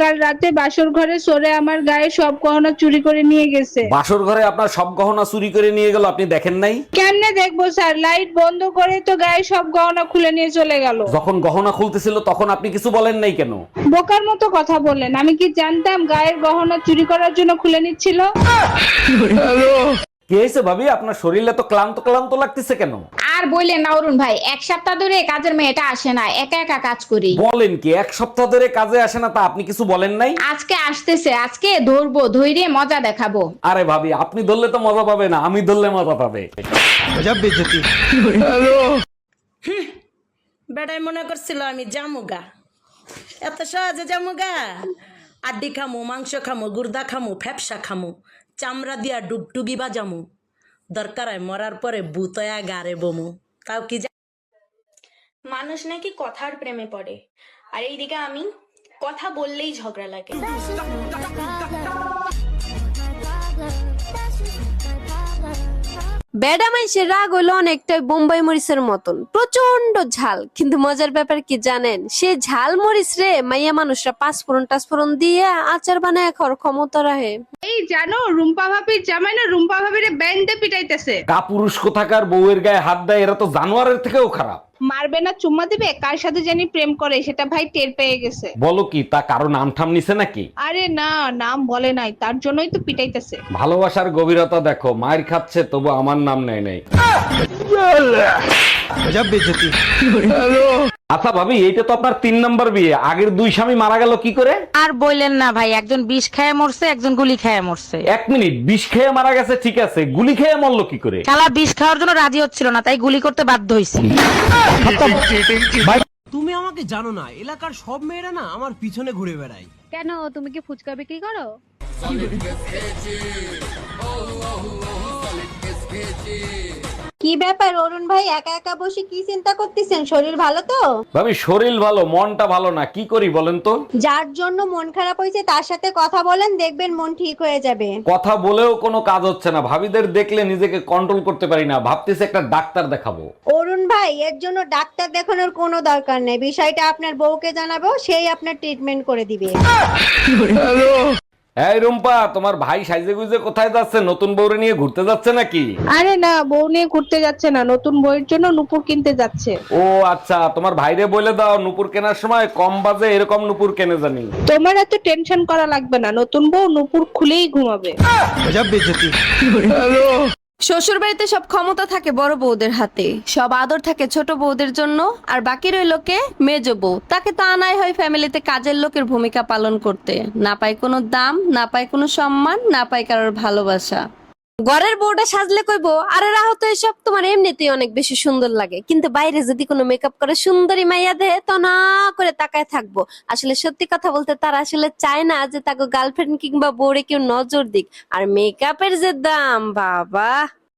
কাল রাতে বাসর ঘরে সরে আমার গায়ে সব গহনা চুরি করে নিয়ে গেছে। বাসর ঘরে আপনার সব গহনা চুরি করে নিয়ে গেল আপনি দেখেন নাই? কেমনে দেখব স্যার? লাইট বন্ধ করে তো গায়ে সব গহনা খুলে নিয়ে চলে গেল। যখন গহনা খুলতেছিল তখন আপনি কিছু বলেন নাই কেন? বোকার মতো কথা বললেন। আমি কি জানতাম গায়ের গহনা চুরি করার জন্য খুলে নিচ্ছিল? কি হয়েছে ভাবি আপনার শরীরে তো ক্লান্ত ক্লান্ত লাগতেছে কেন? আর বললেন না অরুণ ভাই এক সপ্তাহ ধরে কাজের মেয়েটা আসে না একা একা কাজ করি। বলেন কি এক সপ্তাহ ধরে কাজে আসে না তা আপনি কিছু বলেন নাই? আজকে আসতেছে আজকে ধরবো ধৈর্য মজা দেখাবো। আরে ভাবি আপনি ধরলে তো মজা পাবে না আমি ধরলে মজা পাবে। বেড়াই মনে করছিল আমি জামুগা। এত সহজে জামুগা? আড্ডি খামু মাংস খামু গুর্দা খামু ফ্যাপসা খামু চামড়া দিয়া ডুগডুগি বাজামু। দরকার হয়, মরার পরে বুতয়া গারে বমু। তাও কি মানুষ নাকি কথার প্রেমে পড়ে। আর এইদিকে আমি কথা বললেই ঝগড়া লাগে। বেডা মাইসের রাগ হলো অনেকটা বোম্বাই মরিচের মতন। প্রচণ্ড ঝাল কিন্তু মজার ব্যাপার কি জানেন? সে ঝাল মরিচ রে মাইয়া মানুষরা পাঁচফোড়ন টাচফোড়ন দিয়ে আচার বানায় খর ক্ষমতা রাহে এই জানো রুম্পা ভাবির জামাই না রুম্পা ভাবির ব্যান্ডে পিটাইতেছে। কাপুরুষ কোথাকার বউয়ের গায়ে হাত দেয় এরা তো জানোয়ারের থেকেও খারাপ। মারবে না চুম্মা দিবে? কার সাথে জানি প্রেম করে? সেটা ভাই টের পেয়ে গেছে। বলো কি তা কারও নাম ঠাম নিছে নাকি? আরে না নাম বলে নাই তার জন্যই তো পিটাইতেছে। ভালোবাসার গভীরতা দেখো মায়ের খাচ্ছে তবু আমার নাম নেয় নাই। আচ্ছা ভাবি এইটা তো আপনার তিন নম্বর বিয়ে। আগের দুই স্বামী মারা গেল কি করে? আর বললেন না ভাই একজন বিষ খায় মরছে একজন গুলি খায় মরছে। এক মিনিট বিষ খেয়ে মারা গেছে ঠিক আছে গুলি খেয়ে মরলো কি করে? শালা বিষ খাওয়ার জন্য রাজি হচ্ছিল না তাই গুলি করতে বাধ্য হয়েছে তুমি আমাকে জানো না এলাকার সব মেয়েরা না আমার পিছনে ঘুরে বেড়ায়। কেন? তুমি কি ফুচকা বিক্রি করো? কি ব্যাপার অরুণ ভাই? একা একা বসে কি চিন্তা করতেছেন? শরীর ভালো তো? ভাবি শরীর ভালো মনটা ভালো না। কি করি বলেন তো? যার জন্য মন খারাপ হয়েছে তার সাথে কথা বলেন দেখবেন মন ঠিক হয়ে যাবে। কথা বলেও কোনো কাজ হচ্ছে না। ভাবিদের দেখলে নিজেকে কন্ট্রোল করতে পারি না। ভাবতেছি একটা ডাক্তার দেখাবো। অরুণ ভাই এর জন্য ডাক্তার দেখানোর কোনো দরকার নেই। বিষয়টা আপনার বউকে জানাব সেই আপনার ট্রিটমেন্ট করে দিবে। এই রুম্পা তোমার ভাই সাইজে গুজে কোথায় যাচ্ছে? নতুন বউরে নিয়ে ঘুরতে যাচ্ছে নাকি? আরে না বউ নিয়ে ঘুরতে যাচ্ছে না। নতুন বউয়ের জন্য নুপুর কিনতে যাচ্ছে। ও আচ্ছা তোমার ভাইরে বলে দাও নুপুর কেনার সময় কম বাজে এরকম নুপুর কেনে জানি। তোমার এত টেনশন করা লাগবে না। নতুন বউ নুপুর খুলেই ঘুমাবে। শ্বশুর বাড়িতে সব ক্ষমতা থাকে বড় বউদের হাতে। সব আদর থাকে ছোট বউদের জন্য, আর বাকি রইল কে? মেজ বউ। তাকে তো আনাই হয় ফ্যামিলিতে কাজের লোকের ভূমিকা পালন করতে। না পায় কোনো দাম, না পায় কোনো সম্মান, না পায় কারোর ভালোবাসা। ঘরের বউটা সাজলে কইবো, আরে রাহত এসব তোমার এমনিতেই অনেক বেশি সুন্দর লাগে। কিন্তু বাইরে যদি কোনো মেকআপ করে সুন্দরী মাইয়া দেহে, তো না করে তাকায় থাকব। আসলে সত্যি কথা বলতে তারা আসলে চায় না যে তাকে গার্লফ্রেন্ড কিংবা বউরে কেউ নজর দিক। আর মেকআপের যে দাম, বাবা!